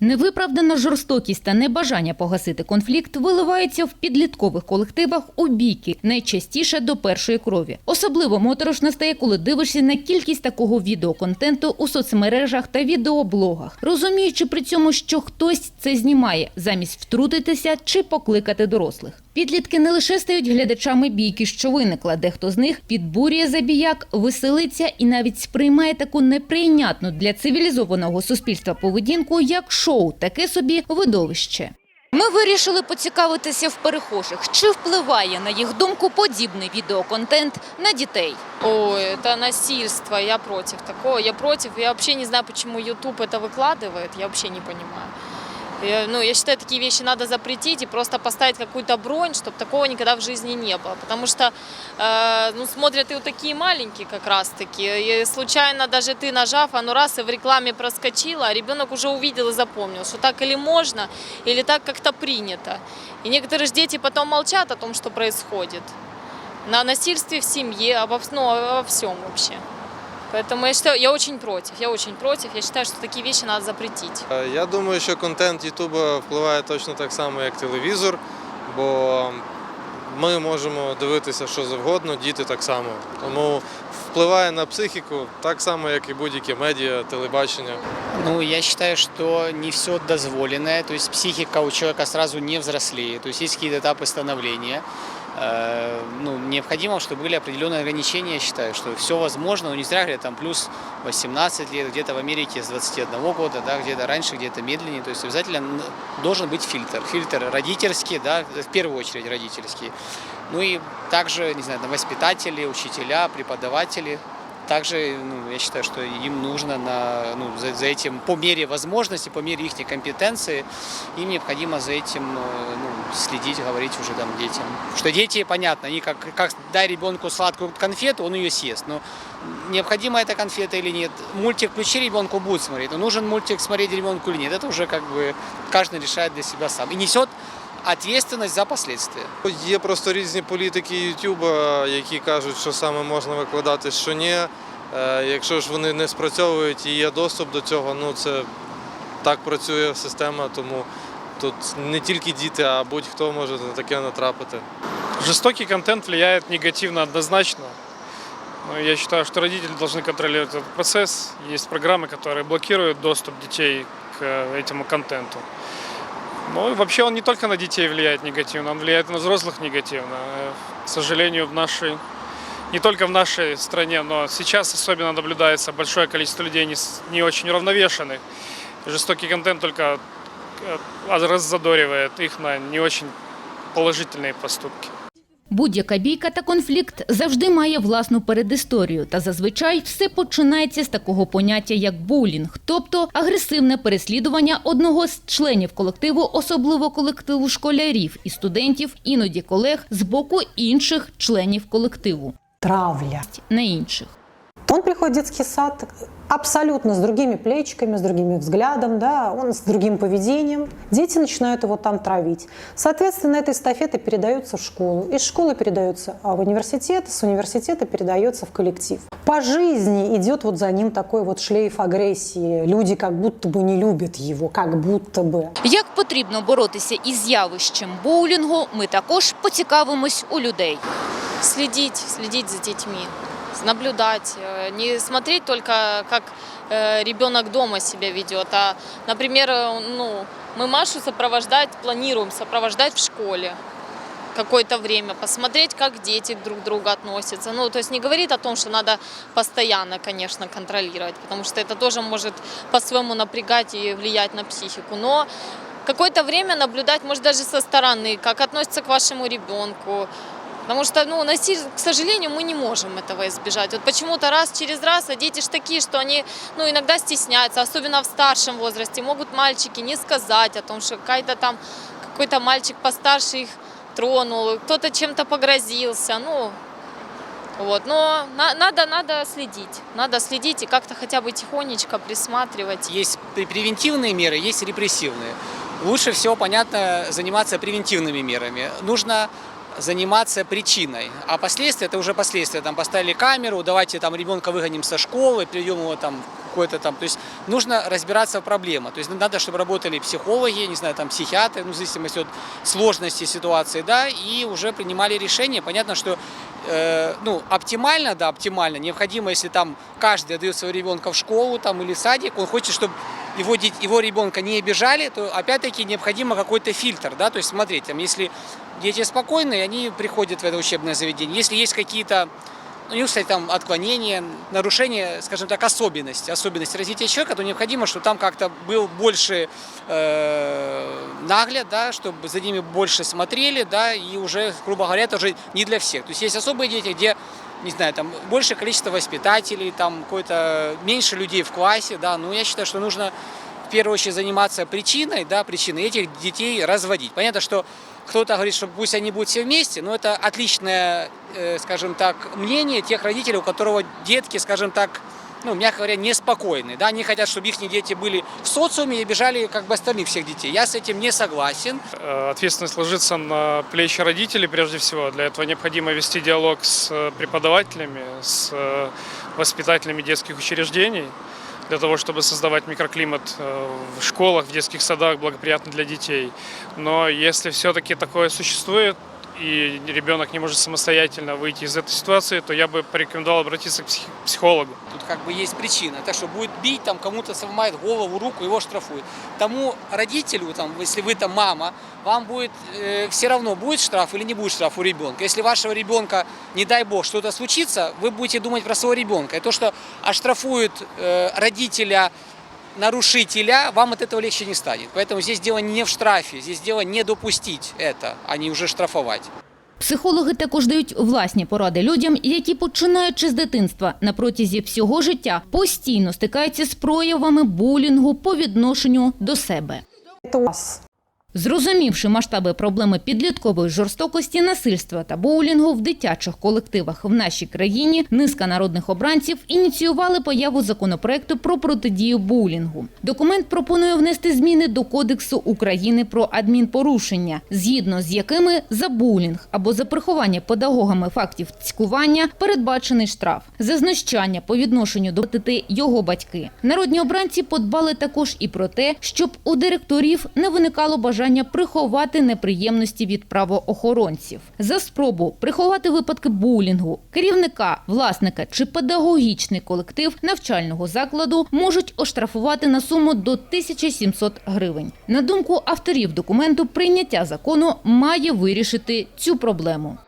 Невиправдана жорстокість та небажання погасити конфлікт виливається в підліткових колективах у бійки, найчастіше до першої крові. Особливо моторошно стає, коли дивишся на кількість такого відеоконтенту у соцмережах та відеоблогах, розуміючи при цьому, що хтось це знімає, замість втрутитися чи покликати дорослих. Підлітки не лише стають глядачами бійки, що виникла, дехто з них підбурює забіяк, веселиться і навіть сприймає таку неприйнятну для цивілізованого суспільства поведінку, як шоу, таке собі видовище. Ми вирішили поцікавитися в перехожих, чи впливає на їх думку подібний відеоконтент на дітей. Ой, это насильство, я против такого, я против, я вообще не знаю, почему YouTube это выкладывает, я вообще не понимаю. Я, ну, я считаю, такие вещи надо запретить и просто поставить какую-то бронь, чтобы такого никогда в жизни не было. Потому что э, ну, смотрят и вот такие маленькие как раз-таки. И случайно даже ты нажав, оно раз и в рекламе проскочило, а ребенок уже увидел и запомнил, что так или можно, или так как-то принято. И некоторые же дети потом молчат о том, что происходит. На насильстве в семье, обо, ну, обо всем вообще. Поэтому я считаю, я очень против, я очень против. Я считаю, что такие вещи надо запретить. Е, Я думаю, що контент Ютуба впливає точно так само, як телевізор, бо ми можемо дивитися що завгодно, діти так само. Тому впливає на психіку так само, як і будь-які медіа, телебачення. Ну, я считаю, что не все дозволенное, то есть психика у человека сразу не взрослеет, то есть есть какие-то этапы становления. Э, Ну, необходимо, чтобы были определенные ограничения, я считаю, что все возможно, но не зря говорят, там плюс 18 лет, где-то в Америке с 21 года, да, где-то раньше, где-то медленнее, то есть обязательно должен быть фильтр, фильтр родительский, да, в первую очередь родительский, ну и также, не знаю, там, воспитатели, учителя, преподаватели, также, ну, я считаю, что им нужно на, ну, за, за этим, по мере возможности, по мере их компетенции, им необходимо за этим э, ну, следить, говорить уже там детям. Что дети, понятно, они как, как дай ребенку сладкую конфету, он ее съест. Но необходима эта конфета или нет, мультик включи ребенку будет смотреть, но нужен мультик смотреть ребенку или нет, это уже как бы каждый решает для себя сам. И несет ответственность за последствия. Є просто різні політики Ютуба, які кажуть, що саме можна викладати, що ні. Е, Якщо ж вони не спрацьовують і є доступ до цього, ну це так працює система, тому тут не тільки діти, а будь-хто може на таке натрапити. Жестокий контент влияет негативно однозначно. Но я считаю, что родители должны контролировать этот процесс. Есть программы, которые блокируют доступ детей к э, этому контенту. Ну и вообще он не только на детей влияет негативно, он влияет на взрослых негативно. Э, К сожалению, в нашей, не только в нашей стране, но сейчас особенно наблюдается большое количество людей не, не очень уравновешенных. Жестокий контент только раззадоривает их на не очень положительные поступки. Будь-яка бійка та конфлікт завжди має власну передісторію, та зазвичай все починається з такого поняття, як булінг, тобто агресивне переслідування одного з членів колективу, особливо колективу школярів і студентів, іноді колег з боку інших членів колективу, Травля. на інших. Он приходит в детский сад абсолютно с другими плечиками, с другим взглядом, да, он с другим поведением. Дети начинают его там травить. Соответственно, эта эстафета передается в школу. Из школы передается а, в университет, с университета передается в коллектив. По жизни идет вот за ним такой вот шлейф агрессии. Люди как будто бы не любят его, как будто бы. Як потрібно боротися із явищем боулінгу, ми також поцікавимось у людей. Следить, следить за детьми, наблюдать, э, не смотреть только, как э, ребенок дома себя ведет, а, например, э, ну, мы Машу сопровождать, планируем сопровождать в школе какое-то время, посмотреть, как дети друг к другу относятся. Ну, то есть не говорит о том, что надо постоянно, конечно, контролировать, потому что это тоже может по-своему напрягать и влиять на психику. Но какое-то время наблюдать, может, даже со стороны, как относится к вашему ребенку, Потому что, ну, насилие, к сожалению, мы не можем этого избежать. Вот почему-то раз через раз, а дети ж такие, что они, ну, иногда стесняются, особенно в старшем возрасте. Могут мальчики не сказать о том, что какая-то там, какой-то мальчик постарше их тронул, кто-то чем-то погрозился, ну, вот. Но на- надо, надо следить, надо следить и как-то хотя бы тихонечко присматривать. Есть пре- превентивные меры, есть репрессивные. Лучше всего, понятно, заниматься превентивными мерами. Нужно заниматься причиной. А последствия это уже последствия. Там поставили камеру, давайте там ребенка выгоним со школы, приведем его там какое-то там. То есть нужно разбираться в проблемах. То есть надо, чтобы работали психологи, не знаю, там психиатры, ну, в зависимости от сложности ситуации, да, и уже принимали решение. Понятно, что э, ну, оптимально, да, оптимально, необходимо, если там каждый отдает своего ребенка в школу там, или садик, он хочет, чтобы его, его ребенка не обижали, то опять-таки необходимо какой-то фильтр, да, то есть смотреть, там, если дети спокойные, они приходят в это учебное заведение. Если есть какие-то у них, кстати, там отклонения, нарушения, скажем так, особенности, особенности развития человека, то необходимо, чтобы там как-то был больше э, нагляд, да, чтобы за ними больше смотрели, да, и уже, грубо говоря, это уже не для всех. То есть есть особые дети, где, не знаю, там большее количество воспитателей, там какое-то меньше людей в классе, да, но я считаю, что нужно в первую очередь заниматься причиной, да, причиной этих детей разводить. Понятно, что кто-то говорит, что пусть они будут все вместе, но это отличное, э, скажем так, мнение тех родителей, у которого детки, скажем так, ну, мягко говоря, неспокойны. Да? Они хотят, чтобы их дети были в социуме и обижали как бы остальных всех детей. Я с этим не согласен. Э, Ответственность ложится на плечи родителей прежде всего. Для этого необходимо вести диалог с э, преподавателями, с э, воспитателями детских учреждений, для того, чтобы создавать микроклимат в школах, в детских садах благоприятный для детей. Но если все-таки такое существует, и ребенок не может самостоятельно выйти из этой ситуации, то я бы порекомендовал обратиться к псих- психологу. Тут как бы есть причина. Так что будет бить, там кому-то сломает голову, руку, его штрафуют. Тому родителю, там, если вы там мама, вам будет э, все равно, будет штраф или не будет штраф у ребенка. Если вашего ребенка, не дай бог, что-то случится, вы будете думать про своего ребенка. И то, что оштрафуют э, родителя нарушителя, вам от этого легче не станет. Поэтому здесь дело не в штрафе, здесь дело не допустить это, а не уже штрафовать. Психологи також дають власні поради людям, які починаючи з дитинства на протязі всього життя постійно стикаються з проявами булінгу по відношенню до себе. Это у вас. Зрозумівши масштаби проблеми підліткової жорстокості, насильства та боулінгу в дитячих колективах в нашій країні, низка народних обранців ініціювали появу законопроекту про протидію боулінгу. Документ пропонує внести зміни до Кодексу України про адмінпорушення, згідно з якими за боулінг або за приховання педагогами фактів цькування передбачений штраф, за знущання по відношенню до дитини його батьки. Народні обранці подбали також і про те, щоб у директорів не виникало бажання приховати неприємності від правоохоронців. За спробу приховати випадки булінгу, керівника, власника чи педагогічний колектив навчального закладу можуть оштрафувати на суму до 1700 гривень. На думку авторів документу, прийняття закону має вирішити цю проблему.